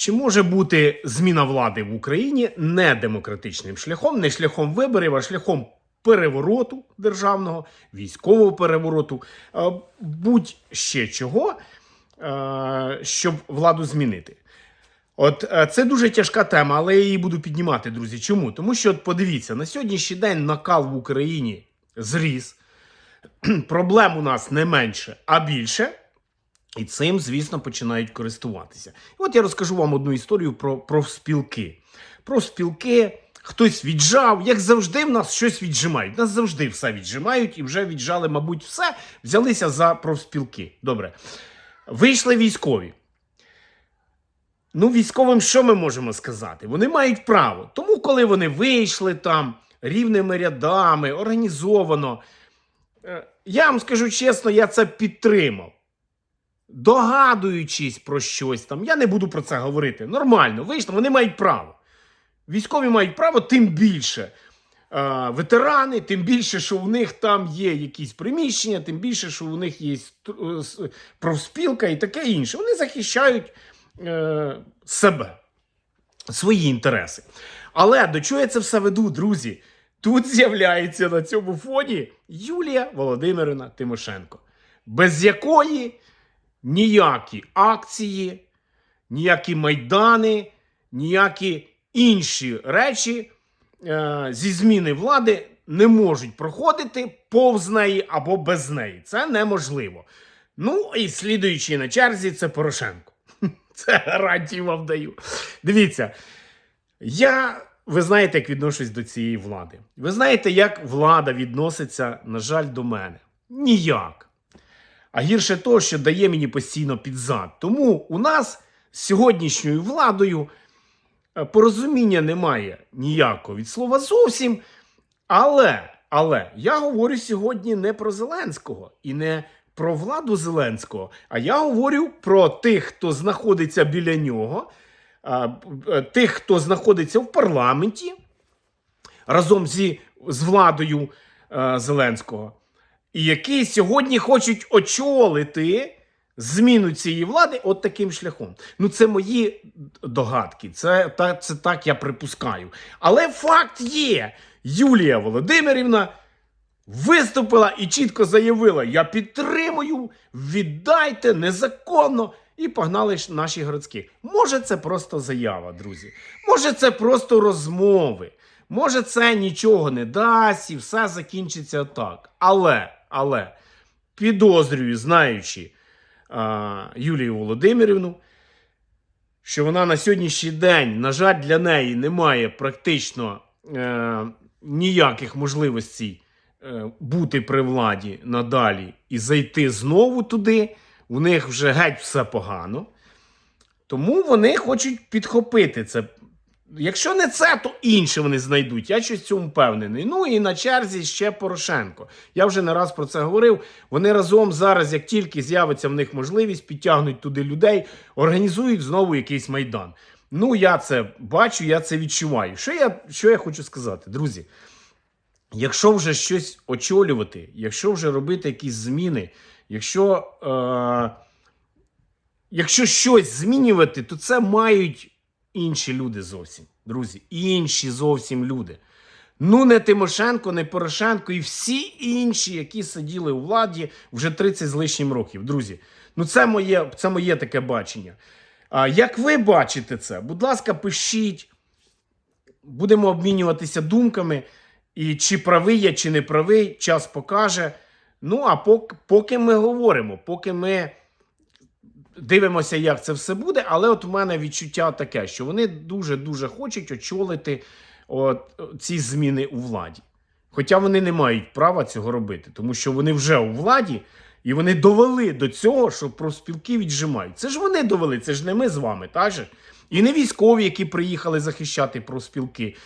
Чи може бути зміна влади в Україні не демократичним шляхом, не шляхом виборів, а шляхом перевороту державного, військового перевороту, е, будь-ще чого, е, щоб владу змінити? От е, це дуже тяжка тема, але я її буду піднімати, друзі. Чому? Тому що от подивіться, на сьогоднішній день накал в Україні зріс. Проблем у нас не менше, а більше. І цим, звісно, починають користуватися. І от я розкажу вам одну історію про профспілки. Профспілки, хтось віджав, як завжди, в нас щось віджимають. Нас завжди все віджимають і вже віджали, мабуть, все, взялися за профспілки. Добре. Вийшли військові. Ну, військовим що ми можемо сказати? Вони мають право. Тому, коли вони вийшли там рівними рядами, організовано, е, я вам скажу чесно, я це підтримав. Догадуючись про щось там, я не буду про це говорити. Нормально, вийшло, вони мають право. Військові мають право, тим більше. Ветерани, тим більше, що в них там є якісь приміщення, тим більше, що у них є е, профспілка і таке інше. Вони захищають е, себе, свої інтереси. Але до чого я це все веду, друзі? Тут з'являється на цьому фоні Юлія Володимирівна Тимошенко, без якої ніякі акції, ніякі майдани, ніякі інші речі е, зі зміни влади не можуть проходити повз неї або без неї. Це неможливо. Ну і слідуючи на черзі, це Порошенко. Це гарантію вам даю. Дивіться, я, ви знаєте, як відношусь до цієї влади. Ви знаєте, як влада відноситься, на жаль, до мене? Ніяк. А гірше то, що дає мені постійно під зад. Тому у нас з сьогоднішньою владою е, порозуміння немає ніякого від слова зовсім. Але, але я говорю сьогодні не про Зеленського і не про владу Зеленського, а я говорю про тих, хто знаходиться біля нього, е, тих, хто знаходиться в парламенті разом зі, з владою е, Зеленського, і які сьогодні хочуть очолити зміну цієї влади от таким шляхом. Ну, це мої догадки, це, та, це так я припускаю. Але факт є: Юлія Володимирівна виступила і чітко заявила: я підтримую, віддайте незаконно. І погнали наші городські. Може, це просто заява, друзі. Може, це просто розмови. Може, це нічого не дасть і все закінчиться так. Але, але підозрюю, знаючи а, Юлію Володимирівну, що вона на сьогоднішній день, на жаль, для неї немає практично е, ніяких можливостей е, бути при владі надалі і зайти знову туди. У них вже геть все погано. Тому вони хочуть підхопити це. Якщо не це, то інше вони знайдуть. Я щось в цьому впевнений. Ну і на черзі ще Порошенко. Я вже не раз про це говорив. Вони разом зараз, як тільки з'явиться в них можливість, підтягнуть туди людей, організують знову якийсь майдан. Ну, я це бачу, я це відчуваю. Що я, що я хочу сказати, друзі? Якщо вже щось очолювати, якщо вже робити якісь зміни, якщо, е, якщо щось змінювати, то це мають інші люди зовсім, друзі. Інші зовсім люди. Ну, не Тимошенко, не Порошенко і всі інші, які сиділи у владі вже 30 з лишнім років. Друзі, ну це моє, це моє таке бачення. А як ви бачите це? Будь ласка, пишіть. Будемо обмінюватися думками. І чи правий я, чи не правий, час покаже. Ну, а поки, поки ми говоримо, поки ми дивимося, як це все буде. Але от у мене відчуття таке, що вони дуже-дуже хочуть очолити от, ці зміни у владі. Хоча вони не мають права цього робити, тому що вони вже у владі і вони довели до цього, що профспілки віджимають. Це ж вони довели, це ж не ми з вами, так же? І не військові, які приїхали захищати профспілки,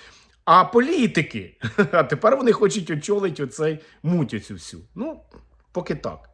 а політики. А тепер вони хочуть очолити оцей муть оцю всю. Ну, поки так.